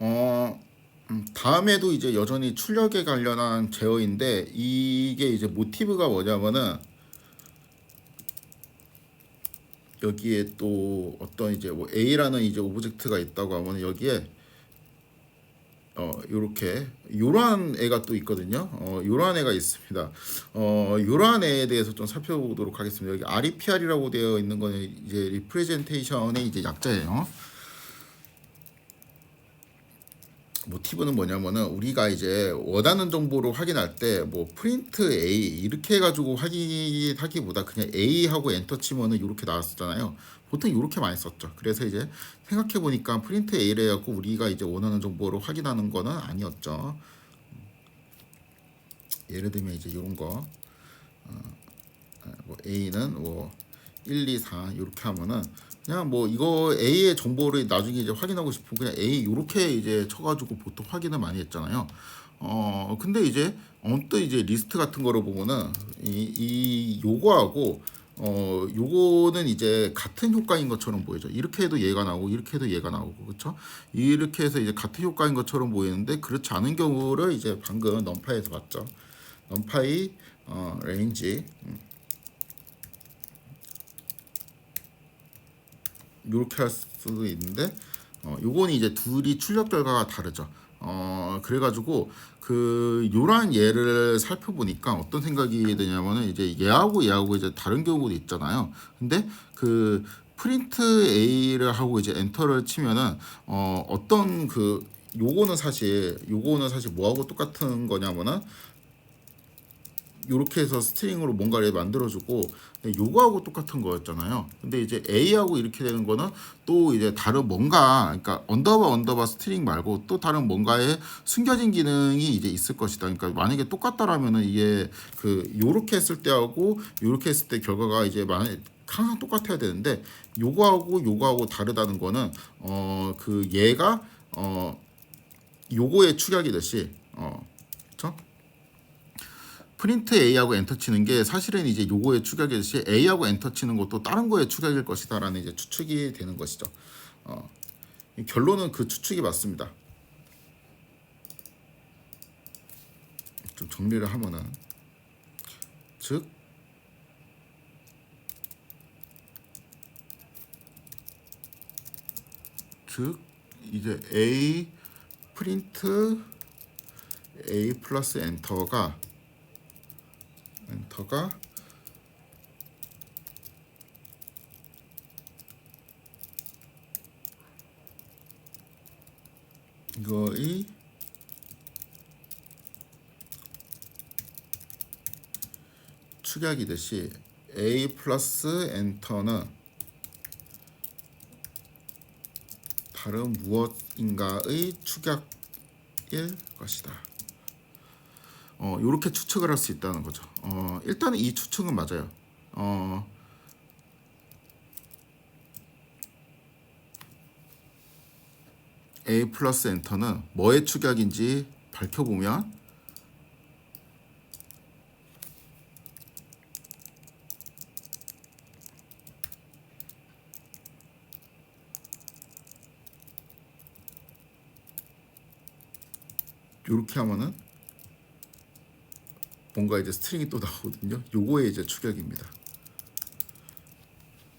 어 음, 다음에도 이제 여전히 출력에 관련한 제어인데 이게 이제 모티브가 뭐냐면은 여기에 또 어떤 이제 뭐 A라는 이제 오브젝트가 있다고 하면 여기에 어 요렇게 요러한 애가 또 있거든요. 어 요러한 애가 있습니다. 어 요러한 애에 대해서 좀 살펴보도록 하겠습니다. 여기 REPR이라고 되어 있는 거는 이제 리프레젠테이션의 이제 약자예요. 모티브는 뭐냐면은 우리가 이제 원하는 정보를 확인할 때 뭐 프린트 A 이렇게 해가지고 확인하기보다 그냥 A 하고 엔터 치면은 이렇게 나왔었잖아요. 보통 이렇게 많이 썼죠. 그래서 이제 생각해 보니까 프린트 A를 해갖고 우리가 이제 원하는 정보를 확인하는 거는 아니었죠. 예를 들면 이제 이런 거, 어, 뭐 A는 뭐 1, 2, 4 이렇게 하면은 그냥 뭐 이거 A의 정보를 나중에 이제 확인하고 싶으면 그냥 A 이렇게 이제 쳐가지고 보통 확인을 많이 했잖아요. 어 근데 이제 언뜻 이제 리스트 같은 거를 보면은 이, 이 요거하고 어 요거는 이제 같은 효과인 것처럼 보이죠. 이렇게 해도 얘가 나오고 이렇게 해도 얘가 나오고 그렇죠? 이렇게 해서 이제 같은 효과인 것처럼 보이는데 그렇지 않은 경우를 이제 방금 넘파에서 봤죠. 넘파이 어 레인지 이렇게 할 수도 있는데 어 요거는 이제 둘이 출력 결과가 다르죠. 어 그래가지고 그 요런 예를 살펴보니까 어떤 생각이 드냐면은 이제 얘하고 얘하고 이제 다른 경우도 있잖아요. 근데 그 프린트 A를 하고 이제 엔터를 치면은 어 어떤 그 요거는 사실 요거는 사실 뭐하고 똑같은 거냐면은 요렇게 해서 스트링으로 뭔가를 만들어주고 요거하고 똑같은 거였잖아요. 근데 이제 A하고 이렇게 되는 거는 또 이제 다른 뭔가 그러니까 언더바 언더바 스트링 말고 또 다른 뭔가의 숨겨진 기능이 이제 있을 것이다. 그러니까 만약에 똑같다라면은 이게 그 요렇게 했을 때하고 요렇게 했을 때 결과가 이제 만약 항상 똑같아야 되는데 요거하고 요거하고 다르다는 거는 어 그 얘가 어 요거의 축약이 듯이 어 그렇죠? 프린트 A하고 엔터 치는 게 사실은 이제 요거의 축약이듯이 A하고 엔터 치는 것도 다른 거의 축약일 것이다라는 이제 추측이 되는 것이죠. 어, 이 결론은 그 추측이 맞습니다. 좀 정리를 하면은 즉 즉 이제 A 프린트 A 플러스 엔터가 엔터가 이거의 축약이듯이 A 플러스 엔터는 다른 무엇인가의 축약일 것이다. 어, 이렇게 추측을 할 수 있다는 거죠. 어, 일단은 이 추측은 맞아요. 어, A 플러스 엔터는 뭐의 축약인지 밝혀보면 이렇게 하면은 뭔가 이제 스트링이 또 나오거든요. 요거의 이제 축약입니다.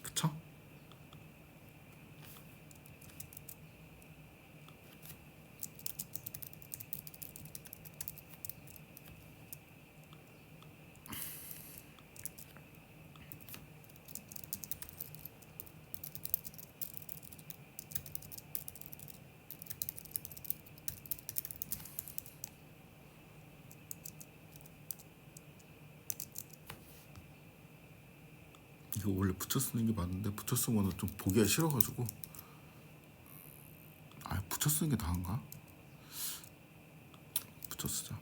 그쵸? 이거 원래 붙여 쓰는 게 맞는데 붙여 쓰면은 좀 보기가 싫어가지고 아 붙여 쓰는 게 나은가? 붙여 쓰자.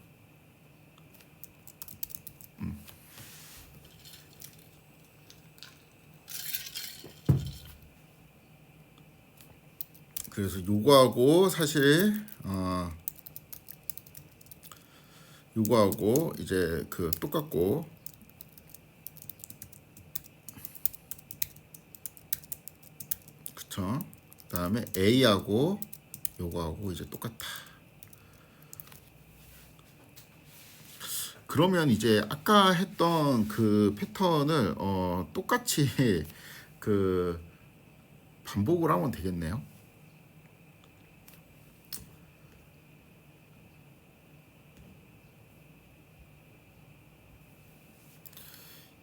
음. 그래서 요거하고 사실 어 요거하고 이제 그 똑같고 그쵸? 그다음에 A하고 요거하고 이제 똑같아. 그러면 이제 아까 했던 그 패턴을 어 똑같이 그 반복을 하면 되겠네요.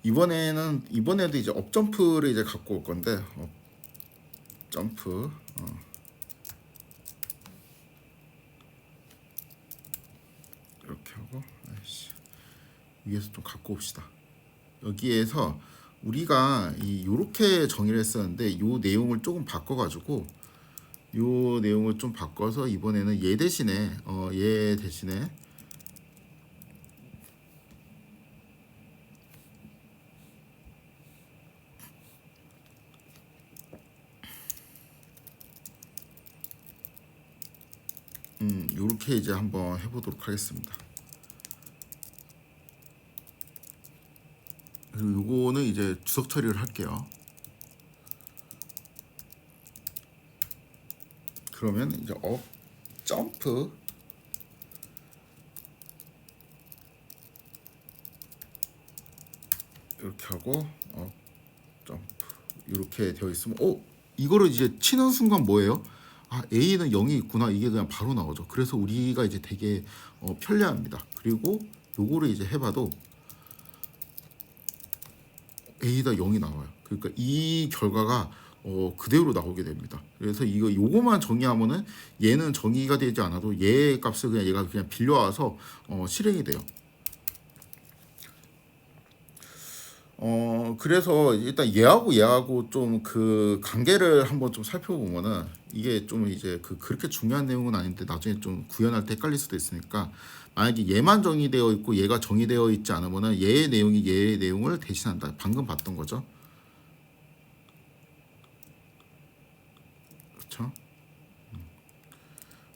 이번에는 이번에도 이제 업 점프를 이제 갖고 올 건데 업 점프 어. 이렇게 하고 아이씨. 위에서 좀 갖고 옵시다. 여기에서 우리가 이 요렇게 정의를 했었는데 요 내용을 조금 바꿔 가지고 요 내용을 좀 바꿔서 이번에는 얘 대신에 어 얘 대신에 음 요렇게 이제 한번 해보도록 하겠습니다. 그리고 요거는 이제 주석 처리를 할게요. 그러면 이제 업 점프 이렇게 하고 업 점프 이렇게 되어 있으면 어 이거를 이제 치는 순간 뭐예요? 아 A는 0이 있구나 이게 그냥 바로 나오죠. 그래서 우리가 이제 되게 어, 편리합니다. 그리고 요거를 이제 해봐도 A다 0이 나와요. 그러니까 이 결과가 어, 그대로 나오게 됩니다. 그래서 이거 요거만 정의하면은 얘는 정의가 되지 않아도 얘 값을 그냥 얘가 그냥 빌려와서 어, 실행이 돼요. 어 그래서 일단 얘하고 얘하고 좀 그 관계를 한번 좀 살펴보면은 이게 좀 이제 그 그렇게 중요한 내용은 아닌데 나중에 좀 구현할 때 헷갈릴 수도 있으니까 만약에 얘만 정의되어 있고 얘가 정의되어 있지 않으면은 얘의 내용이 얘의 내용을 대신한다. 방금 봤던 거죠. 그렇죠?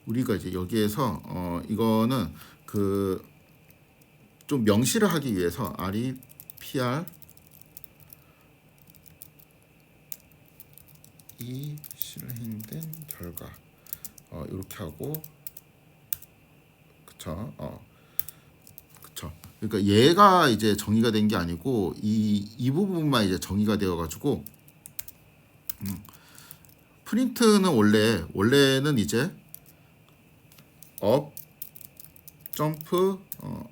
우리가 이제 여기에서 어 이거는 그 좀 명시를 하기 위해서 R이 PR 이 실행된 결과. 어 이렇게 하고. 그쵸? 어. 그쵸. 그러니까 얘가 이제 정의가 된 게 아니고 이 이 부분만 이제 정의가 되어 가지고 음, 프린트는 원래 원래는 이제 업 점프 어,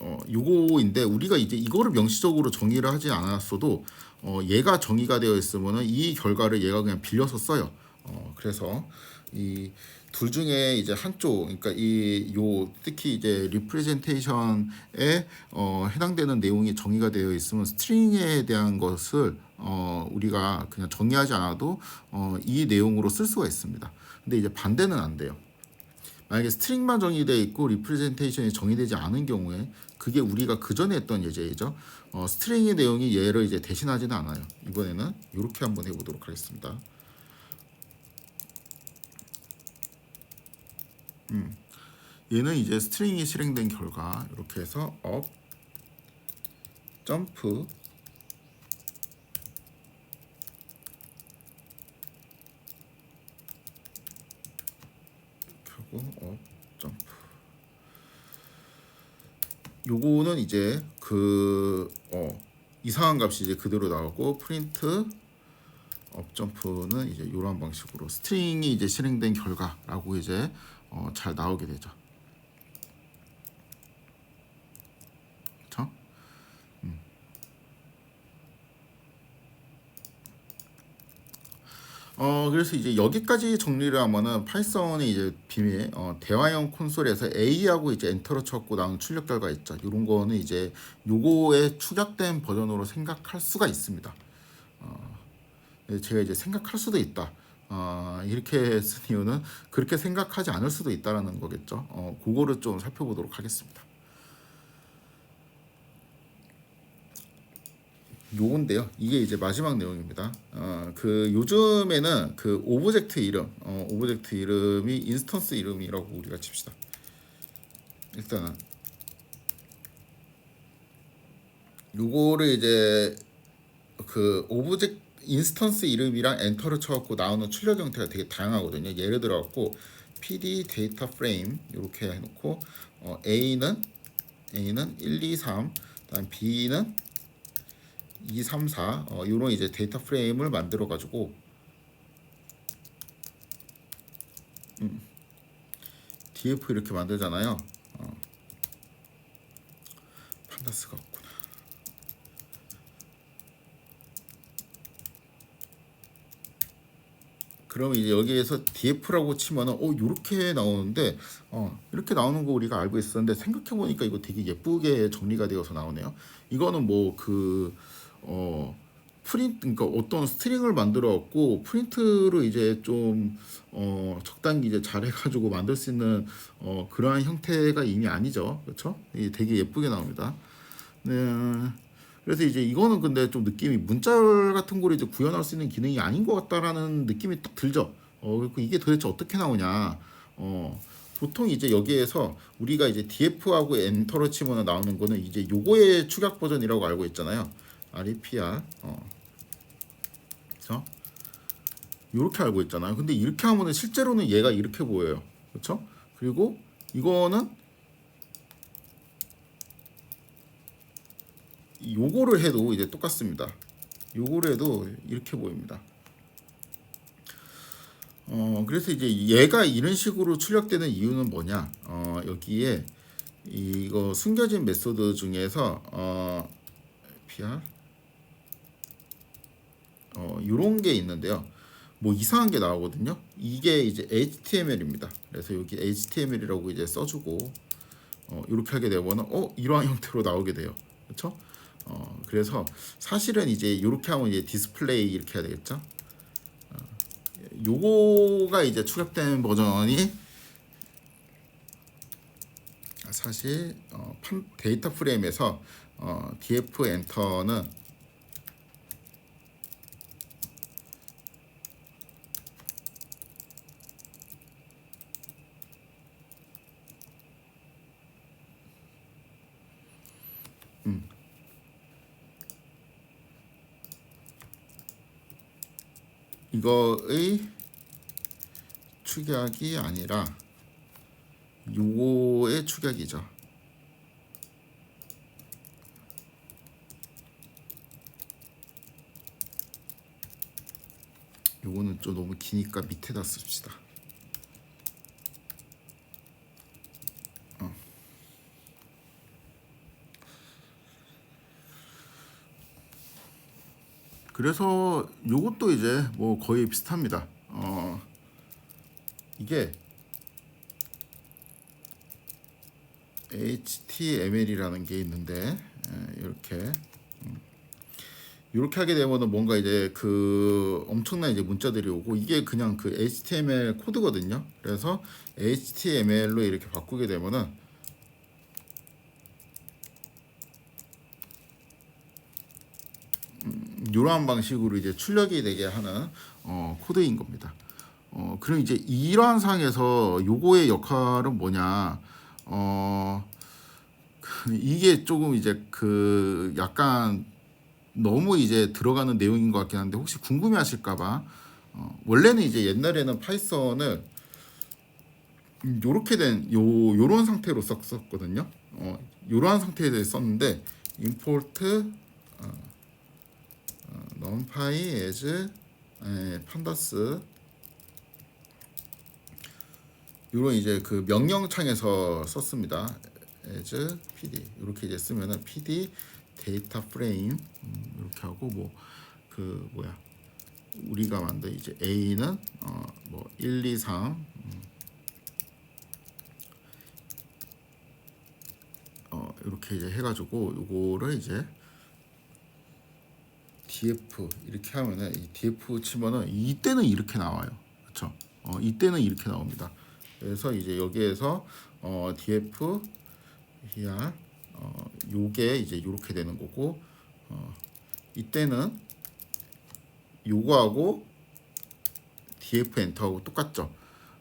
어 요거인데 우리가 이제 이거를 명시적으로 정의를 하지 않았어도 어 얘가 정의가 되어 있으면은 이 결과를 얘가 그냥 빌려서 써요. 어 그래서 이 둘 중에 이제 한쪽 그러니까 이 요 특히 이제 리프레젠테이션에 어 해당되는 내용이 정의가 되어 있으면 스트링에 대한 것을 어 우리가 그냥 정의하지 않아도 어 이 내용으로 쓸 수가 있습니다. 근데 이제 반대는 안 돼요. 만약에 스트링만 정의되어 있고 리프레젠테이션이 정의되지 않은 경우에 그게 우리가 그 전에 했던 예제이죠. 어, 스트링의 내용이 얘를 이제 대신하지는 않아요. 이번에는 이렇게 한번 해보도록 하겠습니다. 음, 얘는 이제 스트링이 실행된 결과 이렇게 해서 업 점프 이렇게 하고 업 점프 요거는 이제 그 어, 이상한 값이 이제 그대로 나오고 프린트 업 점프는 이제 이런 방식으로 스트링이 이제 실행된 결과라고 이제 어, 잘 나오게 되죠. 음. 어 그래서 이제 여기까지 정리를 하면은 파이썬의 이제 비밀 어, 대화형 콘솔에서 A하고 이제 엔터를 쳤고 나온 출력 결과 있죠. 이런 거는 이제 요거의 축약된 버전으로 생각할 수가 있습니다. 어, 제가 이제 생각할 수도 있다. 어, 이렇게 쓴 이유는 그렇게 생각하지 않을 수도 있다라는 거겠죠. 어, 그거를 좀 살펴보도록 하겠습니다. 요건데요. 이게 이제 마지막 내용입니다. 어, 그 요즘에는 그 오브젝트 이름, 어, 오브젝트 이름이 인스턴스 이름이라고 우리가 칩시다. 일단은 요거를 이제 그 오브젝트 인스턴스 이름이랑 엔터를 쳐갖고 나오는 출력 형태가 되게 다양하거든요. 예를 들어갖고 PD 데이터 프레임 이렇게 해놓고 어, A는 A는 1, 2, 3, 그다음 B는 2, 3, 4 어, 이런 이제 데이터 프레임을 만들어 가지고 음, DF 이렇게 만들잖아요. 어, 판다스가 없구나. 그러면 이제 여기에서 DF라고 치면은 어 이렇게 나오는데 어 이렇게 나오는 거 우리가 알고 있었는데 생각해 보니까 이거 되게 예쁘게 정리가 되어서 나오네요. 이거는 뭐그 어 프린트 그러니까 어떤 스트링을 만들어 갖고 프린트를 이제 좀 어 적당히 이제 잘 해 가지고 만들 수 있는 어 그러한 형태가 이미 아니죠, 그렇죠? 이게 되게 예쁘게 나옵니다. 네. 그래서 이제 이거는 근데 좀 느낌이 문자열 같은 거를 이제 구현할 수 있는 기능이 아닌 것 같다라는 느낌이 딱 들죠. 어, 그리고 이게 도대체 어떻게 나오냐. 어, 보통 이제 여기에서 우리가 이제 DF하고 엔터를 치면 나오는 거는 이제 요거의 축약 버전이라고 알고 있잖아요. REPR. 어. 그래서 이렇게 알고 있잖아요. 근데 이렇게 하면은 실제로는 얘가 이렇게 보여요. 그렇죠? 그리고 이거는 요거를 해도 이제 똑같습니다. 요거를 해도 이렇게 보입니다. 어 그래서 이제 얘가 이런 식으로 출력되는 이유는 뭐냐? 어 여기에 이거 숨겨진 메소드 중에서 어 PR 어 요런 게 있는데요. 뭐 이상한 게 나오거든요. 이게 이제 HTML입니다. 그래서 여기 HTML이라고 이제 써주고 어 이렇게 하게 되면은 어 이러한 형태로 나오게 돼요. 그렇죠? 어, 그래서 사실은 이제 이렇게 하면 이제 디스플레이 이렇게 해야 되겠죠. 어, 요거가 이제 추격된 버전이 사실 어, 판, 데이터 프레임에서 어, df 엔터는 이거의 축약이 아니라 요거의 축약이죠. 요거는 좀 너무 기니까 밑에다 씁시다. 그래서 요것도 이제 뭐 거의 비슷합니다. 어 이게 HTML이라는 게 있는데 예, 이렇게 음, 이렇게 하게 되면은 뭔가 이제 그 엄청난 이제 문자들이 오고 이게 그냥 그 HTML 코드거든요. 그래서 HTML로 이렇게 바꾸게 되면은 이러한 방식으로 이제 출력이 되게 하는 어, 코드인 겁니다. 어, 그럼 이제 이러한 상에서 요거의 역할은 뭐냐? 어, 이게 조금 이제 그 약간 너무 이제 들어가는 내용인 것 같긴 한데 혹시 궁금해 하실까봐 어, 원래는 이제 옛날에는 파이썬을 요렇게 된 요 요런 상태로 썼었거든요. 어, 요러한 상태에 썼는데 import 어, numpy as 에, pandas 이런 이제 그 명령창에서 썼습니다. as pd. 이렇게 이제 쓰면은 pd 데이터 프레임 음, 이렇게 하고 뭐 그 뭐야. 우리가 만든 이제 a는 어 뭐 1, 2, 3 음, 어 이렇게 이제 해가지고 요거를 이제 df 이렇게 하면은 이 df 치면은 이때는 이렇게 나와요. 그렇죠? 어, 이때는 이렇게 나옵니다. 그래서 이제 여기에서 어, df here 어, 요게 이제 이렇게 되는 거고 어, 이때는 요거하고 df 엔터하고 똑같죠.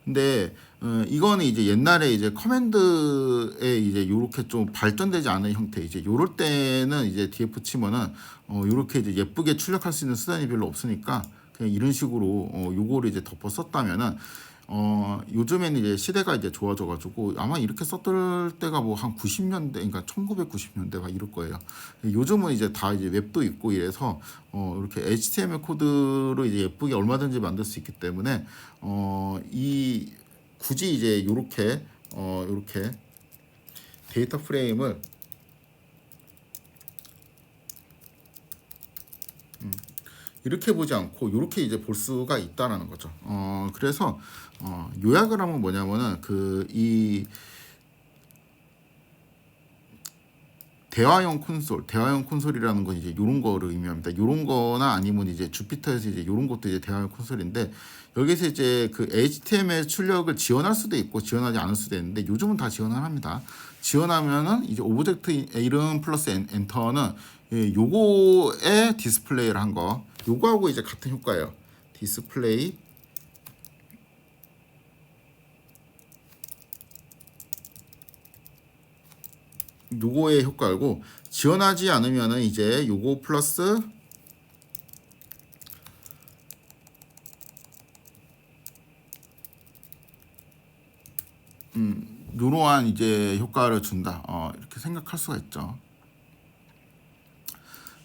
근데 어, 이거는 이제 옛날에 이제 커맨드에 이제 요렇게 좀 발전되지 않은 형태. 이제 요럴 때는 이제 DF 치면은 어 요렇게 이제 예쁘게 출력할 수 있는 수단이 별로 없으니까 그냥 이런 식으로 어 요거를 이제 덮어 썼다면은 어 요즘에는 이제 시대가 이제 좋아져 가지고 아마 이렇게 썼을 때가 뭐 한 90년대 그러니까 1990년대 막 이럴 거예요. 요즘은 이제 다 이제 웹도 있고 이래서 어 이렇게 HTML 코드로 이제 예쁘게 얼마든지 만들 수 있기 때문에 어 이 굳이 이제 요렇게 어 요렇게 데이터 프레임을 음, 이렇게 보지 않고 이렇게 이제 볼 수가 있다라는 거죠. 어 그래서 어 요약을 하면 뭐냐면은 그 이 대화형 콘솔, 대화형 콘솔이라는 건 이제 이런 거를 의미합니다. 이런 거나 아니면 이제 주피터에서 이제 이런 것도 이제 대화형 콘솔인데 여기서 이제 그 HTML 출력을 지원할 수도 있고 지원하지 않을 수도 있는데 요즘은 다 지원을 합니다. 지원하면은 이제 오브젝트 이름 플러스 엔, 엔터는 예, 요거에 디스플레이를 한 거, 요거하고 이제 같은 효과예요. 디스플레이 요거의 효과고 지원하지 않으면은 이제 요거 플러스 음 요러한 이제 효과를 준다. 어 이렇게 생각할 수가 있죠.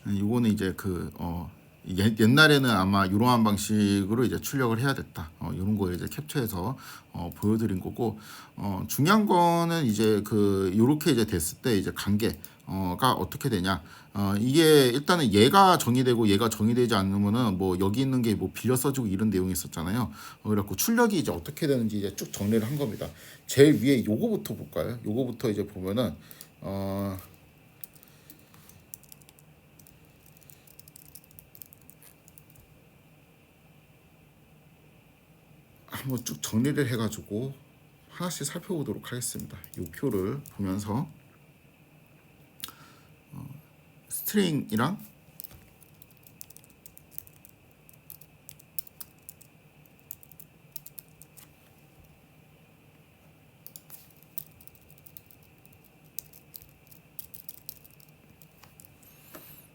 음, 요거는 이제 그 어, 옛, 옛날에는 아마 이러한 방식으로 이제 출력을 해야 됐다. 어, 이런 거 이제 캡처해서 어, 보여드린 거고 어, 중요한 거는 이제 그 요렇게 이제 됐을 때 이제 관계가 어떻게 되냐. 어, 이게 일단은 얘가 정의되고 얘가 정의되지 않으면은 뭐 여기 있는 게 뭐 빌려 써주고 이런 내용이 있었잖아요. 어, 그래갖고 출력이 이제 어떻게 되는지 이제 쭉 정리를 한 겁니다. 제일 위에 요거부터 볼까요? 요거부터 이제 보면은 어. 한번 쭉 정리를 해가지고 하나씩 살펴보도록 하겠습니다. 이 표를 보면서 어, 스트링이랑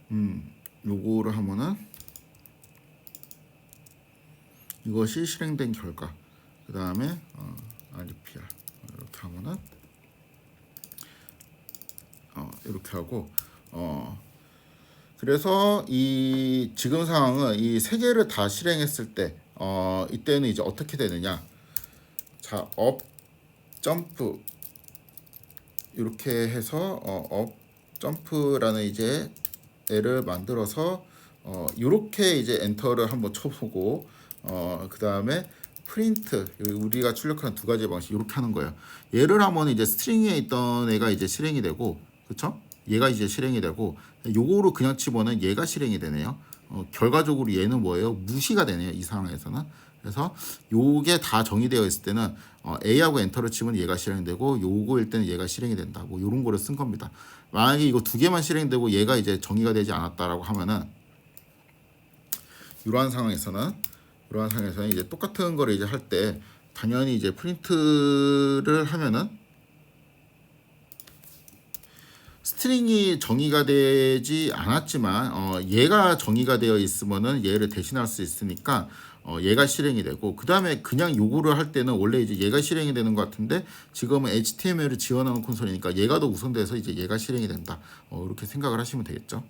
음, 요거를 하면은 이것이 실행된 결과 그 다음에 어, RPR 이렇게 하면은 어, 이렇게 하고 어, 그래서 이 지금 상황은 이 세 개를 다 실행했을 때 어, 이때는 이제 어떻게 되느냐. 자 업 점프 이렇게 해서 어, 업 점프라는 이제 애를 만들어서 어, 이렇게 이제 엔터를 한번 쳐보고 어, 그 다음에 프린트 우리가 출력하는 두 가지 방식 이렇게 하는 거예요. 얘를 하면 이제 스트링에 있던 애가 이제 실행이 되고 그쵸? 얘가 이제 실행이 되고 요거로 그냥 치고는 얘가 실행이 되네요. 어, 결과적으로 얘는 뭐예요? 무시가 되네요. 이 상황에서는. 그래서 요게 다 정의되어 있을 때는 어, A하고 엔터를 치면 얘가 실행되고 요거일 때는 얘가 실행이 된다. 뭐 요런 거를 쓴 겁니다. 만약에 이거 두 개만 실행되고 얘가 이제 정의가 되지 않았다라고 하면은 이러한 상황에서는 이러한 상황에서는 이제 똑같은 거를 이제 할 때 당연히 이제 프린트를 하면은 스트링이 정의가 되지 않았지만 어, 얘가 정의가 되어 있으면은 얘를 대신할 수 있으니까 어, 얘가 실행이 되고 그 다음에 그냥 요구를 할 때는 원래 이제 얘가 실행이 되는 것 같은데 지금은 HTML을 지원하는 콘솔이니까 얘가 더 우선돼서 이제 얘가 실행이 된다 어, 이렇게 생각을 하시면 되겠죠.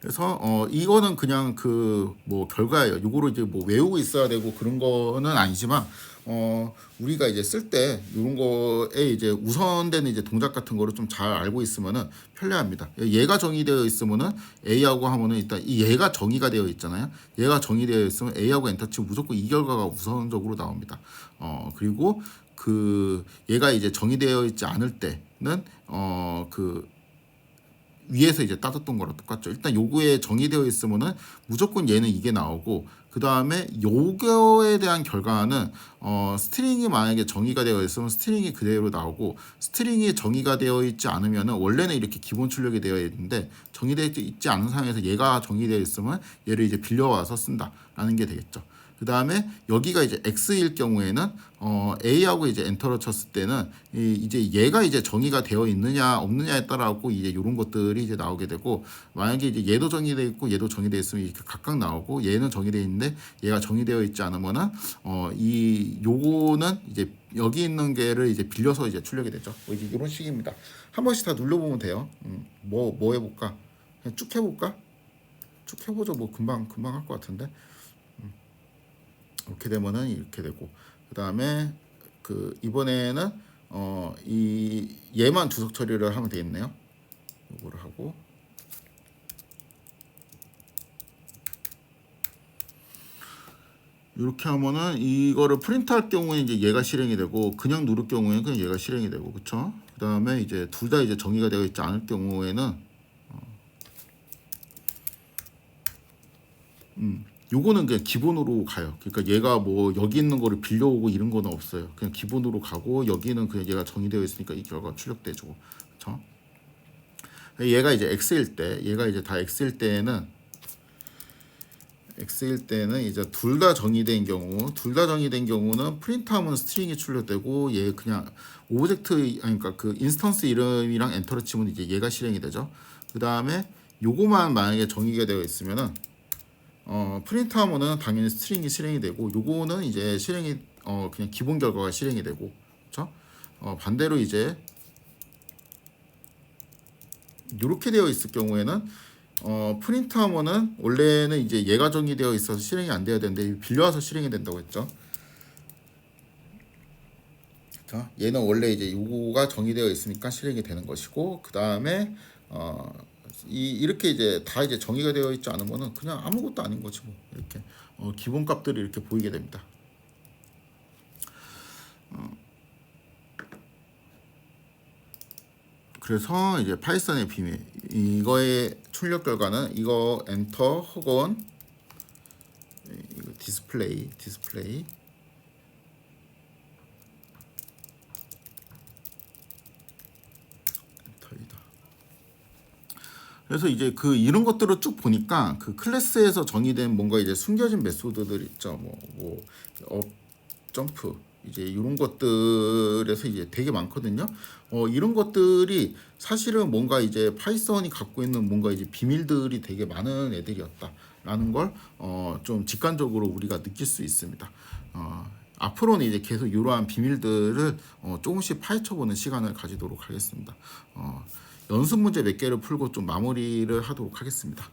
그래서 어 이거는 그냥 그 뭐 결과예요. 요거를 이제 뭐 외우고 있어야 되고 그런 거는 아니지만 어 우리가 이제 쓸 때 이런 거에 이제 우선되는 이제 동작 같은 거를 좀 잘 알고 있으면은 편리합니다. 얘가 정의되어 있으면은 A하고 하면은 일단 이 얘가 정의가 되어 있잖아요. 얘가 정의되어 있으면 A하고 엔터 치면 무조건 이 결과가 우선적으로 나옵니다. 어 그리고 그 얘가 이제 정의되어 있지 않을 때는 어그 위에서 이제 따졌던 거랑 똑같죠. 일단 요거에 정의되어 있으면은 무조건 얘는 이게 나오고 그 다음에 요거에 대한 결과는 어 스트링이 만약에 정의가 되어 있으면 스트링이 그대로 나오고 스트링이 정의가 되어 있지 않으면은 원래는 이렇게 기본 출력이 되어 있는데 정의되어 있지 않은 상황에서 얘가 정의되어 있으면 얘를 이제 빌려와서 쓴다라는 게 되겠죠. 그 다음에 여기가 이제 x일 경우에는 어, a하고 이제 엔터를 쳤을 때는 이, 이제 얘가 이제 정의가 되어 있느냐 없느냐에 따라고 이제 이런 것들이 이제 나오게 되고 만약에 이제 얘도 정의되어 있고 얘도 정의되어 있으면 이렇게 각각 나오고 얘는 정의되어 있는데 얘가 정의되어 있지 않으면은 어, 이 요거는 이제 여기 있는 게를 이제 빌려서 이제 출력이 되죠. 뭐 이제 이런 식입니다. 한 번씩 다 눌러보면 돼요. 음, 뭐, 뭐 해볼까? 그냥 쭉 해볼까? 쭉 해보죠. 뭐 금방 금방 할 것 같은데. 음. 이렇게 되면은 이렇게 되고 그 다음에 그 이번에는 어 이 얘만 주석 처리를 하면 되겠네요. 요거를 하고 이렇게 하면은 이거를 프린트할 경우에 이제 얘가 실행이 되고 그냥 누를 경우에는 그냥 얘가 실행이 되고 그쵸? 그 다음에 이제 둘 다 이제 정의가 되어 있지 않을 경우에는 어, 음 요거는 그냥 기본으로 가요. 그러니까 얘가 뭐 여기 있는 거를 빌려오고 이런 거는 없어요. 그냥 기본으로 가고 여기는 그냥 얘가 정의되어 있으니까 이 결과가 출력되죠. 그쵸? 얘가 이제 x일 때, 얘가 이제 다 x일 때에는 x일 때는 이제 둘 다 정의된 경우, 둘 다 정의된 경우는 프린트하면 스트링이 출력되고 얘 그냥 오브젝트 아니 그러니까 그 인스턴스 이름이랑 엔터를 치면 이제 얘가 실행이 되죠. 그 다음에 요거만 만약에 정의가 되어 있으면은 어 프린트 하면은 당연히 스트링이 실행이 되고 요거는 이제 실행이 어 그냥 기본 결과가 실행이 되고 그렇죠? 어 반대로 이제 이렇게 되어 있을 경우에는 어 프린트 하면은 원래는 이제 얘가 정의되어 있어서 실행이 안 돼야 되는데 빌려와서 실행이 된다고 했죠. 자, 얘는 원래 이제 요거가 정의되어 있으니까 실행이 되는 것이고 그 다음에 어, 이 이렇게 이제 다 이제 정의가 되어 있지 않으면은 그냥 아무것도 아닌 거지 뭐. 이렇게 어, 기본 값들이 이렇게 보이게 됩니다. 어, 그래서 이제 파이썬의 비밀. 이거의 출력 결과는 이거 엔터 혹은 이거 디스플레이 디스플레이 엔터이다. 그래서 이제 그 이런 것들을 쭉 보니까 그 클래스에서 정의된 뭔가 이제 숨겨진 메소드들 있죠. 뭐, 뭐, 업, 점프, 이제 이런 것들에서 이제 되게 많거든요. 어, 이런 것들이 사실은 뭔가 이제 파이썬이 갖고 있는 뭔가 이제 비밀들이 되게 많은 애들이었다라는 걸 어, 좀 직관적으로 우리가 느낄 수 있습니다. 어, 앞으로는 이제 계속 이러한 비밀들을 어, 조금씩 파헤쳐보는 시간을 가지도록 하겠습니다. 어, 연습 문제 몇 개를 풀고 좀 마무리를 하도록 하겠습니다.